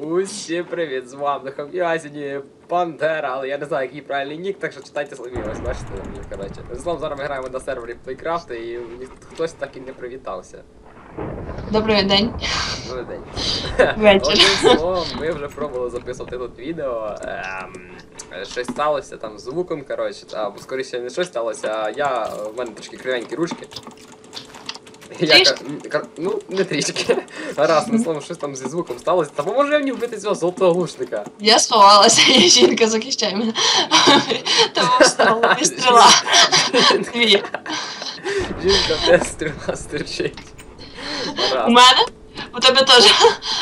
Усім привіт, з вами Хам'язіні Пантера, але я не знаю, який правильний нік, так що читайте самі, ось бачите на мені, коротше. Злом зараз ми граємо на сервері Playcraft і хтось так і не привітався. Добрий день. Добрий день. Вечір. Одним словом, ми вже пробували записувати тут відео. Ем, щось сталося там з звуком, коротше, або скоріше не щось сталося, а я, в мене трішки кривенькі ручки. Трішки? ну, не трішки. Раз, на словом, щось там зі звуком сталося. Та поможе мені вбити цього золотого глушника. Я сховалася, я жінка, захищай мене. Тому встала і стріла. Дві. Жінка тебе стріла стерчить. У мене? У тебе теж.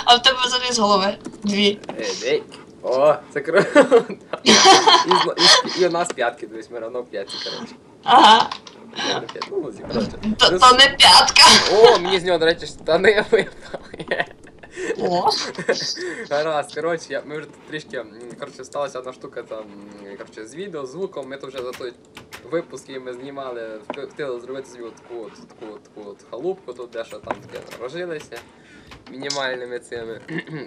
А в тебе взагалі з голови. Дві. Ей, ей. О, це круто. І, зна- і, і у нас п'ятки, дивись, ми равно в п'ятці, коротше. Ага. Ну, зі. То, то не п'ятка. О, мені з нього, до речі, штани випали. О. Гаразд, коротше, я, ми вже тут трішки, коротше, сталася одна штука там, коротше, з відео, звуком, ми тут вже за той випуск, який ми знімали, хотіли зробити собі от таку от, таку, от- таку от халупку, тут дещо там таке рожилися, мінімальними цими.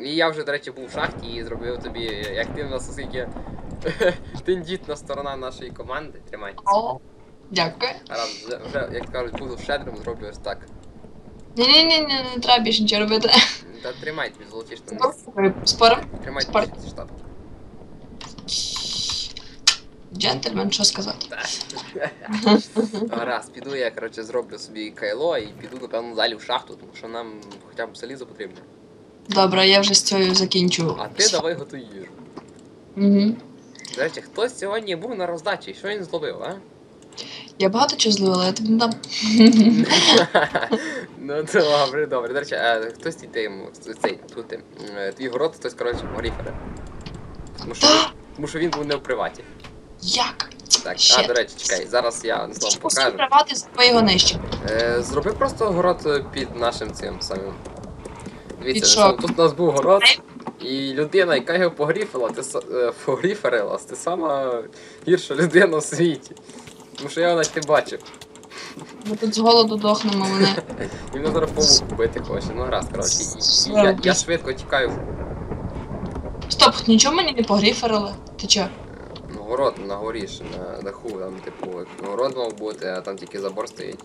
І я вже, до речі, був в шахті і зробив тобі, як ти в нас, оскільки тендітна сторона нашої команди, тримай. Дякую. Гаразд, вже, вже, як кажуть, буду щедрим, зроблю ось так. Ні-ні-ні, не треба більше нічого робити. Та тримай тобі золоті штани. Спорим? Тримай Спор- тобі штат. Джентльмен, що сказати? Гаразд, піду я, коротше, зроблю собі кайло і піду, напевно, далі в шахту, тому що нам хоча б залізо потрібно. Добре, я вже з цією закінчу. А ти давай готуй їжу. Угу. До речі, хтось сьогодні був на роздачі, що він зловив, а? Я багато чого зловила, я тобі не дам. ну добре, добре. До речі, а хтось ти йому цей тут ти, м, твій город, хтось, коротше, горіфере. Тому що, тому що він був не в приваті. Як? Так, а Ще. до речі, чекай, зараз я вам Що покажу. привати з твоєго нижче. Е, зроби просто город е, під нашим цим самим. Під Дивіться, що? тут у нас був город, і людина, яка його погріфила, ти с- е, погріферила, ти сама гірша людина в світі. Тому що я навіть не бачив. Ми тут з голоду дохнемо мене. І мене зараз павук вбити хоче. Ну гаразд, коротше. І- і Я, я швидко тікаю. Стоп, нічого мені не погріферили. Ти чо? Ну, город на горі ж, на даху, там, типу, город мав бути, а там тільки забор стоїть.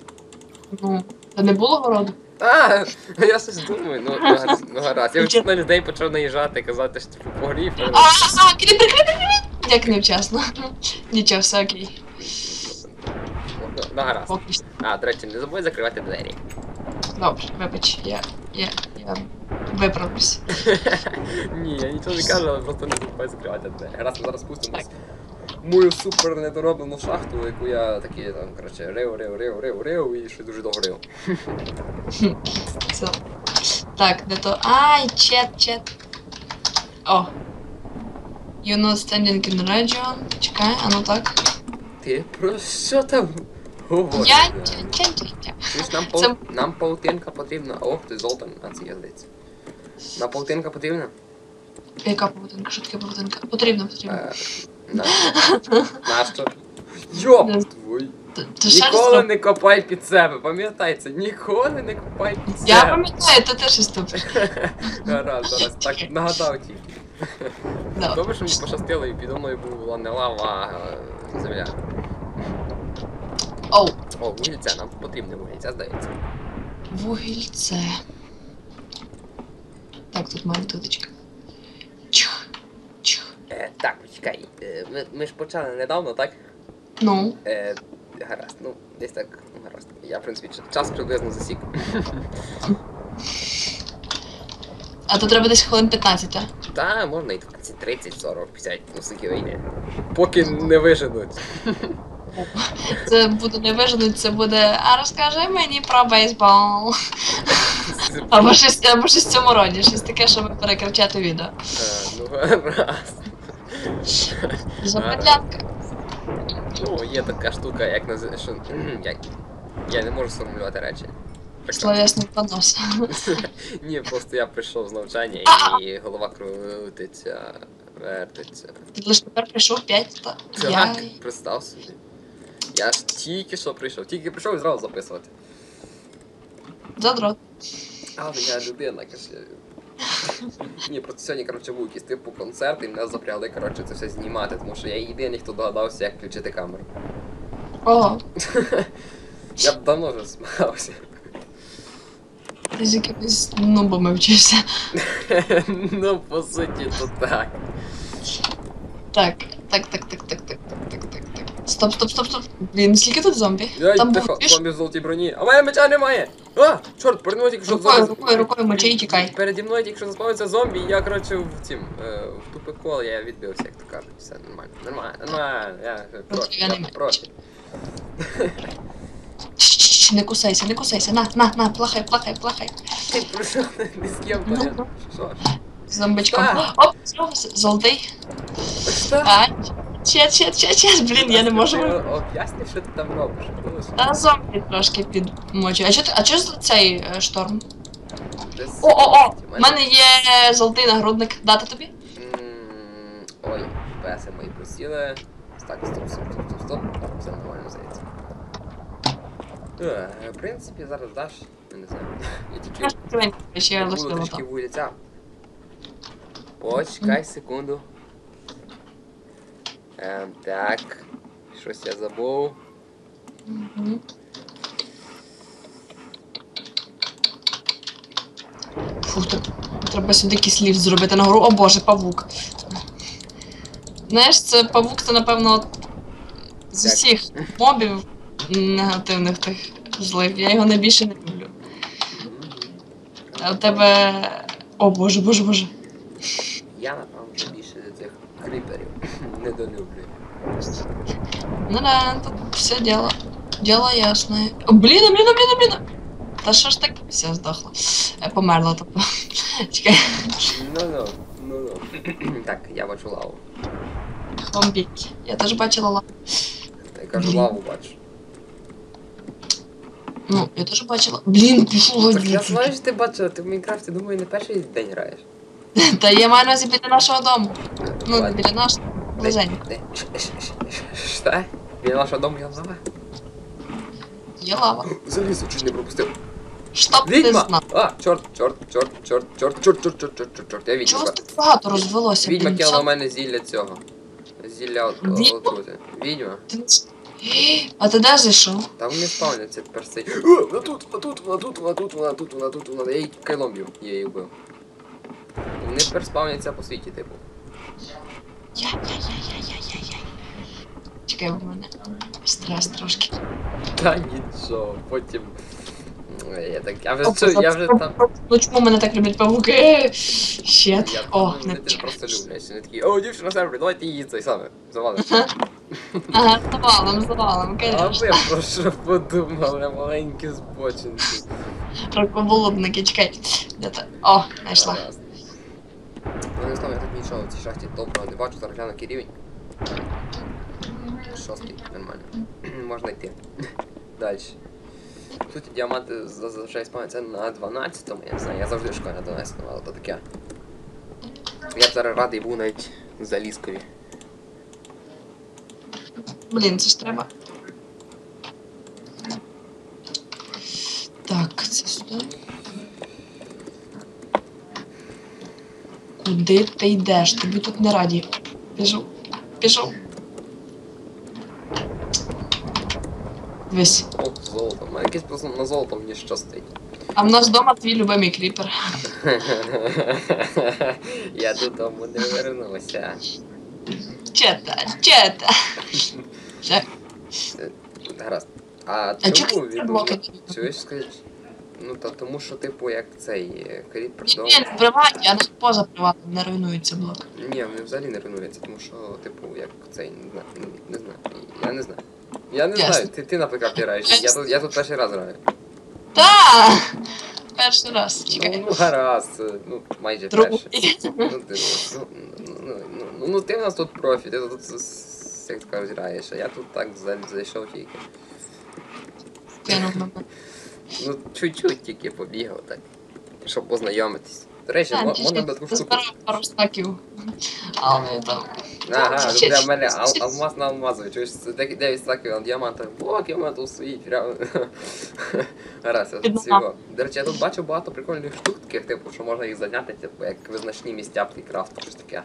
Ну, та не було городу. А, я щось думаю, ну, ну, гаразд, ну гаразд. Я вже на людей почав наїжджати, казати, що типу погріферили. А, а, кріпер, кріпер! Як невчасно. Нічого, все окей. Ну, гаразд. Поки що. А, до речі, не забудь закривати двері. Добре, вибач, я, я, я виправлюсь. Ні, я нічого не кажу, але просто не забувай закривати двері. Гаразд, ми зараз спустимось. Мою супер недороблену шахту, яку я такі там, коротше, рив, рив, рив, рив, рив і ще дуже довго рив. Так, де то. Ай, чет, чет. О. You not standing in region. Чекай, а ну так. Ти про що там? Я. Чуєш, нам. Це- нам паутинка потрібна. Ох, ти золото, а це я здається. Нам паутинка потрібна? Яка поведінка? Що таке поведінка? Потрібно, потрібно. Е, на. Нащо? Йоп Не твой. Ти- ти ще раз Ніколи зроб- не копай під себе, пам'ятай це, ніколи не копай під себе. Я пам'ятаю, ти теж щось тупиш. Гаразд, зараз так нагадав тільки. Да. Добре, що мені пощастило і підо мною була не лава, а земля. Оу, О, вугільця, нам потрібне вугільця, здається. вугільце. Так, тут має туточка. Чух, чух. Е, так, почекай. Е, ми, ми ж почали недавно, так? Ну, Е, гаразд, ну, десь так, ну, гаразд. Я, в принципі, ч- час приблизно засік. а то треба десь хвилин 15, так? Та, можна і 20, 30, 40, 50, ну скільки вийде. Поки не виженуть. Це буде не виженуть, це буде. А розкажи мені про бейсбол. Або щось, або щось в цьому роді, щось таке, щоб перекричати відео. Е, ну, гаразд. Запетлянка. Ну, є така штука, як наз... Я не можу сформулювати речі. Так. Словесний понос. Ні, просто я прийшов з навчання і голова крутиться, вертиться. Ти лише тепер прийшов 5, та Так, я. представ собі. Я ж тільки що прийшов, тільки прийшов і зразу записувати. Задрот. Але ну, я людина, кашляю. Ні, просто сьогодні, коротше, був якийсь типу концерт, і мене запрягли, коротше, це все знімати, тому що я єдиний, хто догадався, як включити камеру. Ого. Я б давно вже змагався. Ти з якимись нубами вчишся. ну, по суті, то так. Так, так, так, так, так. Стоп, стоп, стоп, стоп. Блін, скільки тут зомбі? Яй, Там тихо, був піш... зомбі в золотій броні. А в мене меча немає! А! Чорт, перед мною тільки що Рукою, рукою, рукою, і тікай. Переді мною тільки що заспавився зомбі, і я, коротше, в цім, е, в тупику, я відбився, як то кажуть. Все нормально. Нормально, нормально. Я профі, я не я профі. Чш, Не кусайся, не кусайся. На, на, на, плахай, плахай, плахай. Ти прийшов не з ким, Ну, понятно. Що? Зомбичком. Так. Оп, знову золотий. Що? А, чет, чет, чет, чет, блін, я не можу. Об'ясни, що ти там робиш. Та зомбі трошки підмочу. А чо ти- а чо за цей е, шторм? О, о, о! У мене є золотий нагрудник. Дати тобі? М, Ой, песи мої просіли. Так, стоп, стоп, стоп, стоп, стоп. Все нормально здається. Е, В принципі, зараз даш. Я не знаю. Я тільки Я ще лишила трішки там. вулиця. Почекай секунду. Ем, так. Щось я забув. Фух, так треба сюди якийсь ліфт зробити нагору. О боже, павук. Знаєш, це павук, це напевно от з Так. усіх мобів негативних тих злих. Я його найбільше не люблю. А у тебе. О боже, боже, боже. Я напевно більше цих кріперів недолюблюю. Ну да, тут все дело. Дело ясное. О, блін, а, блін, а, блін, а, блін. а. Та що ж так? Все, здохла. Е, Померла тобто. Чекай, Ну ну, ну ну. Так, я бачу лаву. бомбіть. Я теж бачила лаву. Я кажу, Блін. лаву бачу. Ну, я теж бачила. Блін, пішло. Так я знаю, що ти бачила, ти в Майнкрафті, думаю, не перший день граєш. Та я маю на увазі біля нашого дому. Ну, не Ладно. біля нашого. Близенько. Що? Біля нашого дому я лава. Є лава. Залізу, чуть не пропустив. Щоб ти Відьма! знав. А, чорт, чорт, чорт, чорт, чорт, чорт, чорт, чорт, чорт, чорт, чорт, я відьма. Чого так багато розвелося? Відьма блін, кинула що в мене зілля цього. Зілля от- Відьма? отрути. Відьма? ти не с- А ти де зайшов? Там не спавняться тепер цей. О, вона тут, вона тут, вона тут, вона тут, вона тут, вона тут, вона. Я її кайлом б'ю, я її вбив. Вони тепер спавняться по світі, типу. Я-я-я-я-я-я-я. Чекай, у мене стрес трошки. Та нічого, потім. Ой, Я так, я вже, О, чу- я вже там. Ну чому мене так люблять павуки? Щет. Я О, думаю, не вони тебе просто люблять. Вони такі, о, дівчина сервер, давайте її цей саме. Завалиш. Ага, завалом, завалом, А конечно. ви про що подумали, маленькі збочинці. Рокоболудники, чекай. Де ти? О, знайшла. Гаразд. Ну знаю, я тут нічого в цій шахті доброго не бачу, зараз гляну рівень. Шостий, нормально. Можна йти. Далі. Суті, діаманти зазвичай спавняться на 12-му, я не знаю, я завжди шукаю на 12-му, але то таке. Я б зараз радий був навіть залізкові. Блін, це ж треба. Так, це сюди. Куди ти йдеш? Тобі тут не раді. Пішов. Пішов. Дивись. О, золото. Мене якесь просто на золото мені щастить. А в нас вдома твій любимий кріпер. Я додому не вернуся. Чета, чета. Так, Гаразд. А чому він Чуєш, скажіть? Ну та тому що, типу, як цей е, кріпер Ні, не приватні, а не поза приватним не руйнується блок. Ні, вони взагалі не руйнуються, тому що, типу, як цей, не знаю, не знаю. Я не знаю. Я не Ясно. знаю, ти, ти наприклад, граєш. Я тут, я тут перший раз граю. Та! Перший раз. Ну, Чекай. ну гаразд, е, ну майже Другий. перший. Ну, ти, ну, ну, ну, ну, ну, ну, ти в нас тут профі, ти тут, с- с- як то кажуть, граєш, а я тут так за- зайшов тільки. Кинув мене. Ну, чуть-чуть тільки побігав так. Щоб познайомитись. До речі, Так, чи можна ще таку штуку. збирав пару стаків. А там. Ага, ну для мене ал- алмаз на алмазові. Чуєш, це дек- 9 стаків на діамантах. О, діаманту стоїть, прямо. Раз, я Піднімав. цього. До речі, я тут бачу багато прикольних штук таких, типу, що можна їх зайняти, типу, як визначні місця плейкрафту, щось таке.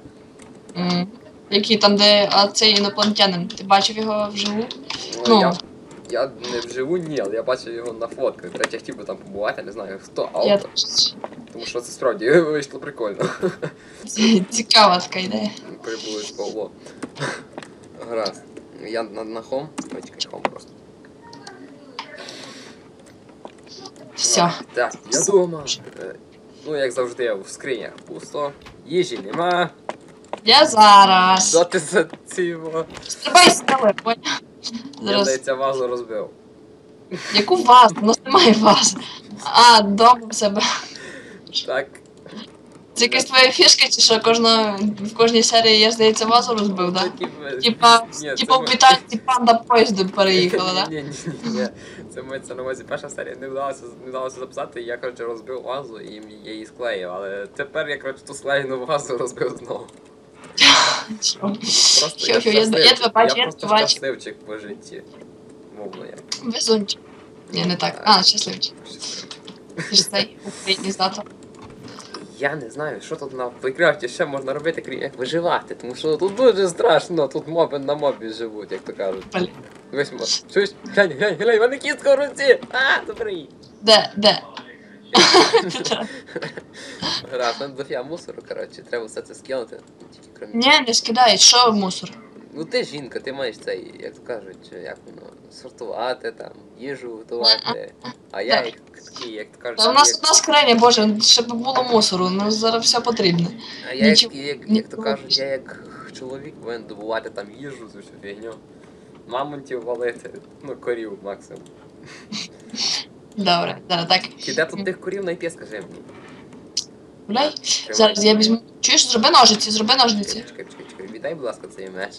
М. Які там, де а, цей інопланетянин. Ти бачив його вживу? Ну, Ну. я, я не вживу ні, але я бачив його на фотках. До речі, я хотів би там побувати, не знаю хто, Я автор, тому що це справді вийшло прикольно. Цікава така ідея. Прибулиш Павло. Гаразд. Я на, на хом. Ой, чекай, хом просто. Все. Так, я дома. Е, Ну, як завжди, в скринях пусто. Їжі нема. Я зараз. Що ти за ціво? Стрибай з поняв? Я Зараз. здається, вазу розбив. Яку вазу? У нас немає вази. А, дома в себе. Так. Це якась твоя фішка, чи що кожна, в кожній серії, я здається, вазу розбив, так? Такі ви- Типа, Ні, типа це в ми- панда поїздом переїхала, так? Ні, ні, ні, ні. Це мається на увазі перша серія. Не вдалося, не вдалося записати, я, коротше, розбив вазу і я її склеїв, але тепер я, коротше, ту склеєну вазу розбив знову. Просто Хьо-хьо, я- я тебе бачу, я тебе бачу. щасливчик по житті. Мовно я. Везунчик. Ні, не так. А, щасливчик. Ти ж цей. Я не знаю, що тут на Плейкрафті ще можна робити, крім як виживати, тому що тут дуже страшно, тут моби на мобі живуть, як то кажуть. Блін. Весь моб. Чуєш? Глянь, глянь, глянь, в мене кістка в руці! А, забери! Де, де? Раз, там дофіга мусору, коротше, треба все це скинути. Тільки крім. Ні, не скидай, що в мусор? Ну ти жінка, ти маєш цей, як то кажуть, як воно, сортувати там, їжу готувати. А я як такий, як то кажуть, Та у нас як- одна скриня, боже, щоб було мусору, у нас зараз все потрібне. А я як, Нічого- як, як, то нічого кажуть, я як чоловік повинен добувати там їжу, цю всю фігню. Мамонтів валити, ну корів максимум. Добре, зараз так. Чи де тут тих корів знайти, скажи мені. Тримай. Зараз я візьму. Чуєш, зроби ножиці, зроби ножниці. Чекай, чекай, чекай, віддай, будь ласка, цей меч.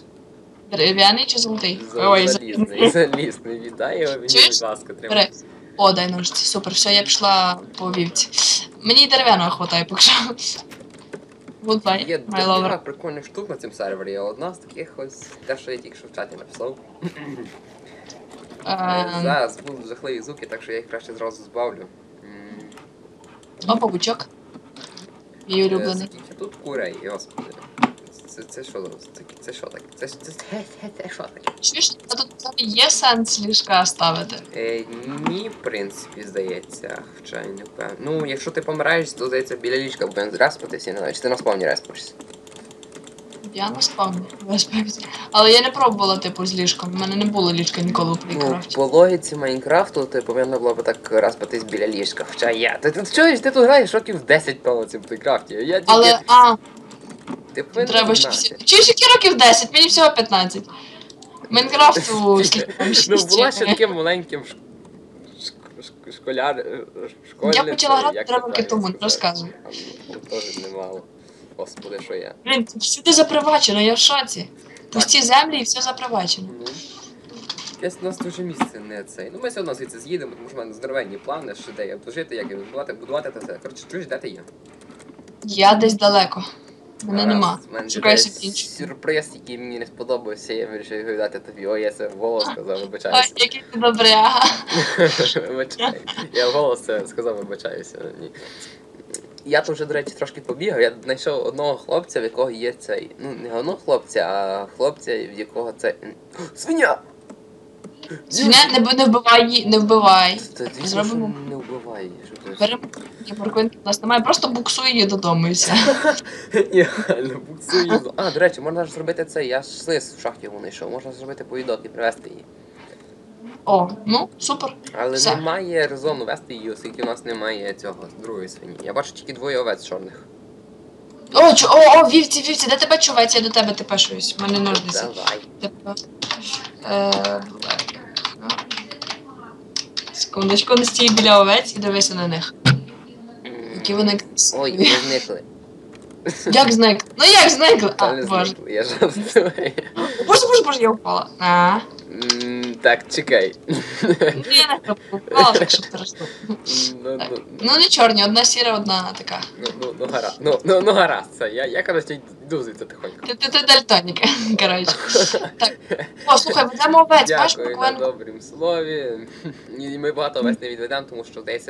Дерев'яний чи золотий? Ой, залізний, залізний, віддай його Чуєш? будь ласка, тримай. О, дай ножиці, супер, все, я пішла по вівці. Мені дерев'яного хватає, поки що. Goodbye, Є my lover. прикольних штук на цьому сервері, одна з таких ось те, що я тільки що в чаті написав. Е, Зараз будуть жахливі звуки, так що я їх краще зразу збавлю. М, О, павучок. Мій е, улюблений. Скільки тут курей, господи. Це, це що зараз? Це, це що таке? Це, це, це, це, це що таке? Чуєш, а тут взагалі є сенс ліжка ставити? Е, ні, в принципі, здається, хоча я не впевнений. Ну, якщо ти помираєш, то здається біля ліжка повинен респатися, я не знаю, чи ти на спавні респаєшся. Я спавні, насправді. Але я не пробувала, типу, з ліжком. У мене не було ліжка ніколи в Ну, Плейкрафті. по логіці Майнкрафту ти повинна була б так респатись біля ліжка. Хоча я. Ти, ти чуєш, ти тут граєш років 10, певно, в Майнкрафті. Я тільки... Але, а, Ти повинен треба знати. всі. Чуєш, які років 10? Мені всього 15. Майнкрафту Ну, була ще таким маленьким школяр, е, школьницею, почала грати три роки тому, розказуй. Ну, Теж немало. Господи, що я. Блін, тут всюди запривачено, я в шоці. Пусті землі і все запривачено. Ну, Десь у нас дуже місце не цей. Ну ми все одно звідси з'їдемо, тому що в мене здоровенні плани, що де я буду жити, як я буду будувати, будувати та все. Коротше, чуєш, де ти є? Я десь далеко. Мене Гаразд, нема. в мене Шукаю десь собі іншу. Сюрприз, який мені не сподобався, я вирішив його віддати тобі. О, я це голос сказав, Ой, вибачаюся. який ти добряга. Вибачай. Я голос це сказав, вибачаюся. Ні. Я тут вже, до речі, трошки побігав. Я знайшов одного хлопця, в якого є цей. Ну, не одного хлопця, а хлопця, в якого це. Свиня! Свиня, не, не вбивай не вбивай. Та звісно, що Зробимо. не вбивай. Що ти Беремо паркунки, у нас немає, просто буксуй її додому і все. Ні, реально, буксую. А, до речі, можна ж зробити це. Я ж слиз в шахті його знайшов. Можна зробити повідок і привезти її. О, ну, супер. Але Все. немає резону вести її, оскільки у нас немає цього другої свині. Я бачу тільки двоє овець чорних. О, чу, о, о, вівці, вівці, де тебе чувець, я до тебе тепешуюсь. У мене ножниці. Давай. Тепер. Е, Секундочку, не стій біля овець і дивися на них. Які вони Ой, красиві. зникли. Як зник? Ну як зникли? Та А, не боже. зникли, я жартую. Боже, боже, боже, я впала. А, М, Так, чекай. Ну, Так. ну, Ну не чорні, одна сіра, одна така. ну, ну, ну, гаразд. Ну, ну, ну, гаразд, це. Я, я коротше, йду звідси тихонько. Ти, ти, дальтонік, коротше. Так. О, слухай, ведемо овець, бачиш, Дякую на добрім слові. Ми багато овець не відведемо, тому що десь...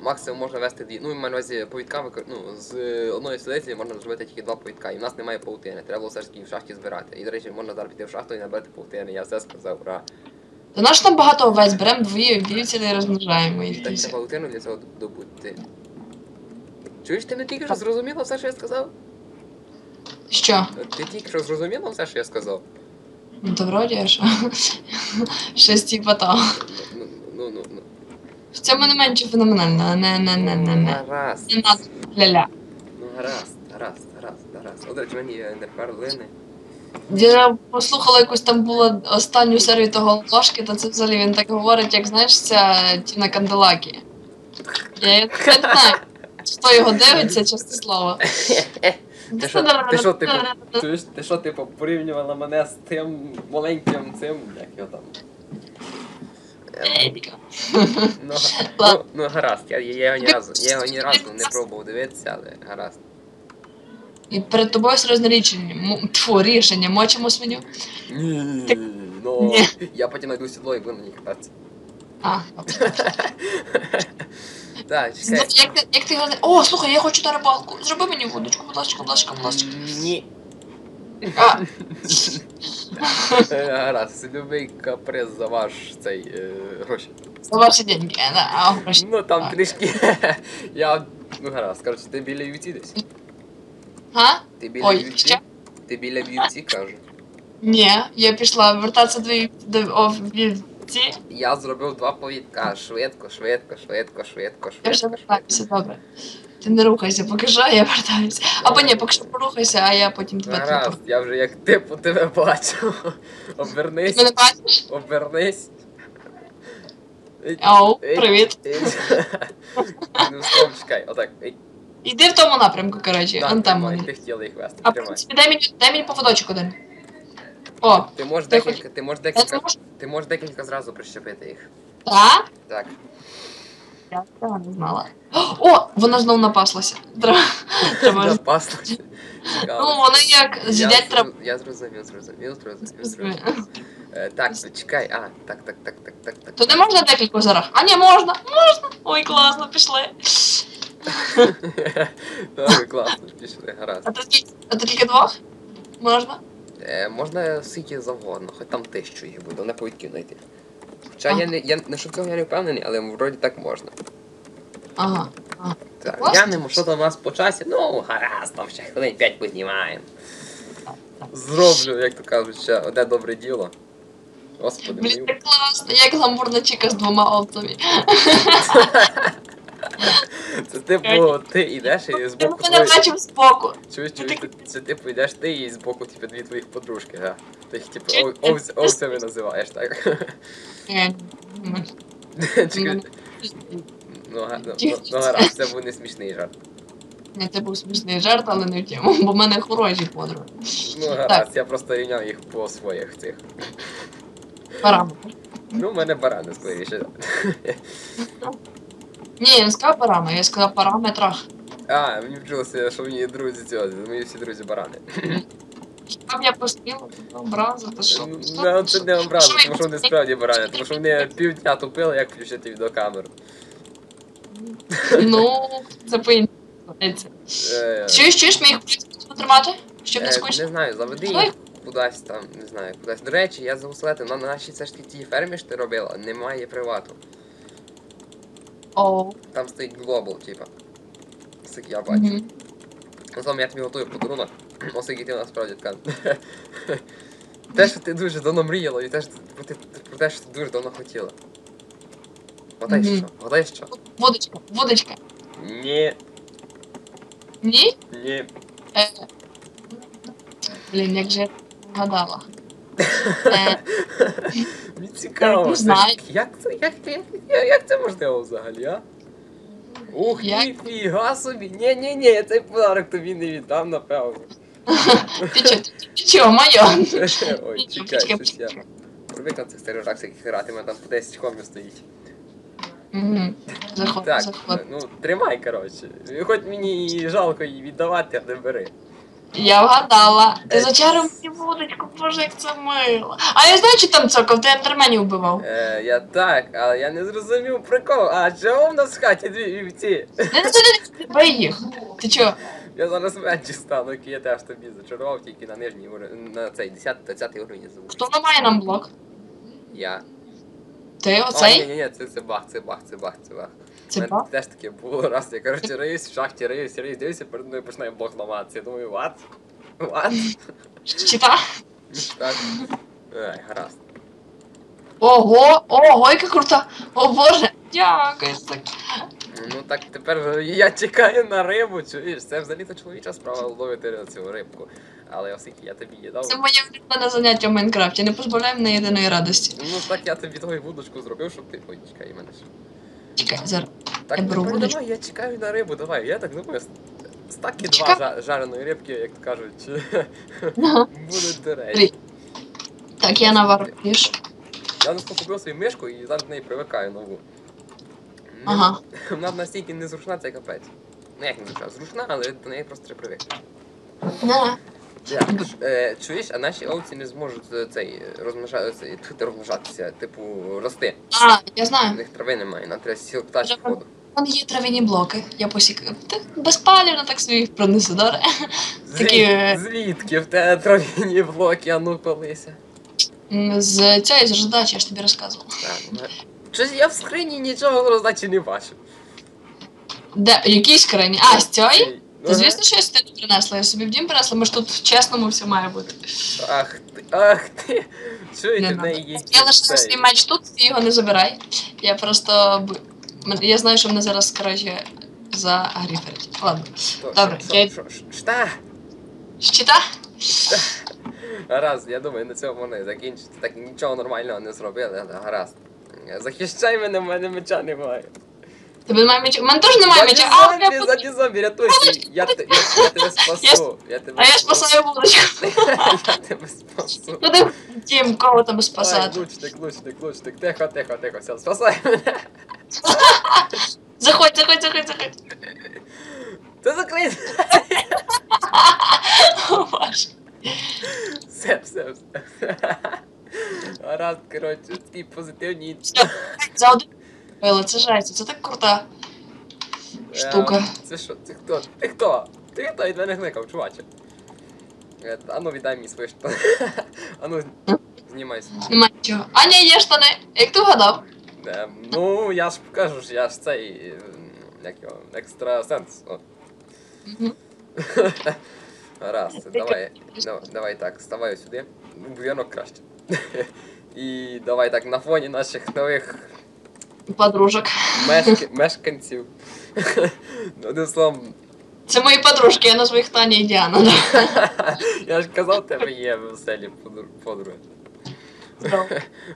максимум можна вести дві. Ну, і на увазі повідками, ну, з одної селиці можна зробити тільки два повідка, і в нас немає паутини. Треба було все ж таки в шахті збирати. І, до речі, можна зараз піти в шахту і набрати паутини. Я все сказав, ура. Та наш там багато овець, беремо дві, вівці і розмножаємо їх. і Так, це паутину для цього добути. Чуєш, ти не тільки що зрозуміла все, що я сказав? Що? Ти тільки що зрозуміла все, що я сказав? Ну то вроді, що? Щось типа того. Ну, ну, ну, ну. В цьому не менше феноменально, а не, не, не, не, не. Гаразд. Не надо, ля-ля. Ну, гаразд, гаразд, гаразд, гаразд. О, речі, мені не перлини. Я послухала якусь там було останню серію того ложки, то це взагалі він так говорить, як знаєш, ця Тіна Канделакі. Я, я не знаю, хто його дивиться, чесне слово. Ти що, ти що, типу, ти що, типу, порівнювала мене з тим маленьким цим, як його там. Ей, Ну, ну, ну гаразд, я, я, я, його ні разу, я його ні разу не пробував дивитися, але гаразд. І перед тобою серйозне рішення. Тьфу, рішення, мочимо свиню. Ні, ну, я потім знайду сідло і буду на ній кататися. А, Так, чекай. як ти, як ти його... О, слухай, я хочу на рибалку. Зроби мені вудочку, будь ласка, будь ласка, будь ласка. Ні. А, Гаразд, любий каприз за ваш цей е, гроші. за ваші деньги. е, да, А, гроші. Ну там трішки. Я. Ну гаразд, коротше, ти біля вівці десь. А? Ти біля Ой, вівці? що? Ти біля вівці кажу. Ні, я пішла вертатися до, до. Я зробив два повідка. Швидко, швидко, швидко, швидко, Я вже швидко. добре. Ти не рухайся, поки що я вертаюся. Або ні, поки що порухайся, а я потім тебе Гаразд, тріпу. я вже як типу тебе бачу. Ти Обернись. мене бачиш? Обернись. Ау, ей, привіт. ей. Ну стоп, чекай, отак. Ей, Іди в тому напрямку, коротше, так, он там тримай, вони. ти хотіла їх вести, А в тримай. принципі, дай мені, дай мені поводочок один. О, Ти можеш Ти декілька, ти можеш я декілька, зможу. ти можеш декілька зразу прищепити їх. Так? Так. Я цього не знала. О, вона знову напаслася. Треба. Треба. Запаслася. Ну, вони як з'їдять я, треба. Я зрозумів, зрозумів, зрозумів, зрозумів. Е, Так, чекай, а, так, так, так, так, так, так. То не можна декілька зараз? А ні, можна, можна. Ой, класно, пішли. Добре, класно, пішли, гаразд. А то тільки, а то тільки двох? Можна? Е, можна скільки завгодно, хоч там тисячу їх буде, на повідків знайти. Хоча я не, я, на що цього я не впевнений, але вроді так можна. Ага. ага. Так, не глянемо, що там у нас по часі. Ну, гаразд, там ще хвилин 5 познімаємо. Зроблю, як то кажуть, ще одне добре діло. Господи, Блін, мій. так класно, як гламурна чіка з двома автами. Це типу, ти йдеш і Ти збоку мене твої... бачив збоку. Чуєш, чуєш, це типу йдеш ти і збоку типу дві твоїх подружки, га? Ти їх типу овцями називаєш, так? Е, Ну, ну, ну, ну гаразд, це був не смішний жарт. Ні, це був смішний жарт, але не в тему, бо в мене хороші подруги. Ну гаразд, я просто рівняв їх по своїх цих. Параметр. Ну, в мене барани скоріше. Ні, я не сказав парами, я сказав параметрах. А, мені вчилося, що мені друзі цього, мої всі друзі барани. Щоб я постійно образа, то що? Ну, це не образа, тому що вони справді барани, тому що вони півдня тупили, як включити відеокамеру. Ну, це. Е, Чуєш, чуєш, ми їх будемо тримати? Щоб не скучно? Не знаю, заведи їх кудись там, не знаю, кудись. До речі, я забув сказати, на нашій це ж таки тій фермі що ти робила, немає привату. О, Там стоїть глобал, типа. Ось як я бачу. мгм. Ну там я тобі готую подарунок. Ось який ти насправді така. Те, що ти дуже давно мріяла, і те, що ти, про, те- про те, що ти дуже давно хотіла. Гадай Мгм. що? Гадай що? Водочка, водочка. Ні, Ні? ні. Е, Блін, як же я вгадала. Е, Мені цікаво, не знаю. як це, як, як, як, як це можливо взагалі, а? Ух, ніфіга собі. Ні, ні, ні, я цей подарок тобі не віддам, напевно. Ти чо, ти чо, моє? Ой, чекай, щось я. привик на цих стереотаксах грати, у мене там по 10 комів стоїть. Угу. Заходь, Так, заходь. ну тримай, коротше. Хоч мені і жалко її віддавати, а не бери. Я вгадала. Ти Е, зачарив мені вудочку, боже, як це мило. А я знаю, чи там цокав, ти ендерменів вбивав. Е, я так, але я не зрозумів прикол. А чого в нас в хаті дві вівці? Не не не бий їх. Ти чо? Я зараз менше стану, який я теж тобі зачарував, тільки на нижній уровень, на цей 10-20 уровень звук. Хто ламає нам блок? Я. Ти О, ні, оцей? ні, ні, це, це баг, це баг, це баг, це баг. У мене? Теж таке було раз, я коротше риюсь в шахті, риюсь, риюсь, дивлюся, перед мною починає блок ламатися. Я думаю, what? What? Щита? Так. Ай, гаразд. Ого, ого, яка крута. О боже, дякую. Так. Ну так тепер я чекаю на рибу, чуєш? Це взагалі-то чоловіча справа ловити цю рибку. Але оскільки я тобі її дав. Це моє улюблене заняття в Майнкрафті. Не позбавляй мене єдиної радості. Ну так я тобі твою вудочку зробив, щоб ти. Ой, чекай мене ж. Чекай, зараз. Так, Я беру тепер вудочку. давай, я чекаю на рибу, давай. Я так думаю, стаки два Чекай. жа- жареної рибки, як то кажуть, Ага. будуть до речі. Так, я наварю фіш. Я на купив свою мишку і зараз до неї привикаю нову. Не- Ага. Вона настільки незручна, це капець. Ну як незручна? Зручна, але до неї просто треба привикнути. На. Е, чуєш, а наші овці не зможуть е, цей розмножатися, розмножатися, типу, рости. А, я У знаю. них трави немає, нам треба сіл птачок Добре. воду. Вон є трав'яні блоки. Я посік. Ти безпалівно так собі пронесу, добре? Такі, е, Звідки в тебе трав'яні блоки, а ну колися. М, З цієї задачі я ж тобі розказував. Так, ну, Щось я в скрині нічого роздачі не бачу. Де? Якісь країні? А, з цієї? Ей, Та звісно, що я сюди не принесла. Я собі в дім принесла, ми ж тут в чесному все має бути. Ах ти, ах ти. Чуєте, в неї є Я лише свій меч тут, ти його не забирай. Я просто. б- мен- Я знаю, що мене зараз, коротше, загріферять. Ладно. Що, Добре, що, я- що, що, Шта! Щита? Гаразд, я думаю, на цьому можна і закінчити. Так нічого нормального не зробили, але гаразд. Захищай мене, в мене меча немає. Тебе немає меча. У мене теж немає Заді меча. А, я зомбі, буду- заді зомбі, рятуйся. Я, те- я, я тебе спасу. Я тебе а я спасаю вудочку. Я тебе спасу. Куди в дім, кого там Ай, спасати? лучник, лучник, лучник. Тихо, тихо, тихо, все, спасай мене. Заходь, заходь, заходь, заходь. Ти закрий. О, Боже. Все, все, все. Гаразд, коротше, такі позитивні. Все, за один. Пила, це жесть, це так крута штука. Е, Це що, ти хто? Ти хто? Ти хто від мене гникав, чуваче? Е, А ну віддай мені свої штани. А ну, знімайся. Немає нічого. А, ні, є штани. Як ти вгадав? Е, Ну, я ж покажу ж, я ж цей. е, Як його, екстрасенс. О. Мгм. Гаразд, давай, давай, давай так, ставай сюди. Ну, краще. І давай так, на фоні наших нових Подружок. мешк... мешканців. Одним словом, Це мої подружки, я назву їх Таня і Діана. я ж казав, тебе є веселі подруги- подруги.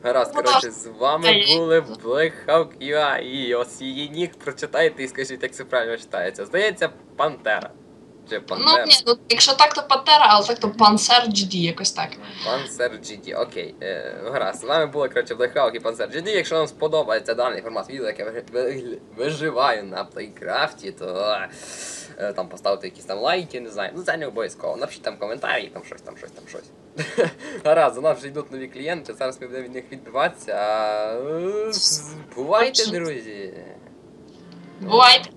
Гаразд, Ну, коротше, з вами були Black UA і ось її нік прочитайте і скажіть, як це правильно читається. Здається, Пантера. Чи Ну, ні, ну якщо так, то Пантера, але так то Пансер GD, якось так. Панцер GT, окей. Е, гаразд, з вами були, коротше, Black і Панцер GT. Якщо вам сподобається даний формат відео, яке ви- виживаю на плейкрафті, то е, там поставте якісь там лайки, не знаю. Ну це не обов'язково. Напишіть там коментарі, там щось, там щось, там щось. Гаразд, у нас вже йдуть нові клієнти, зараз ми будемо від них відбиватися. А, е, Бувайте, друзі! Бувайте!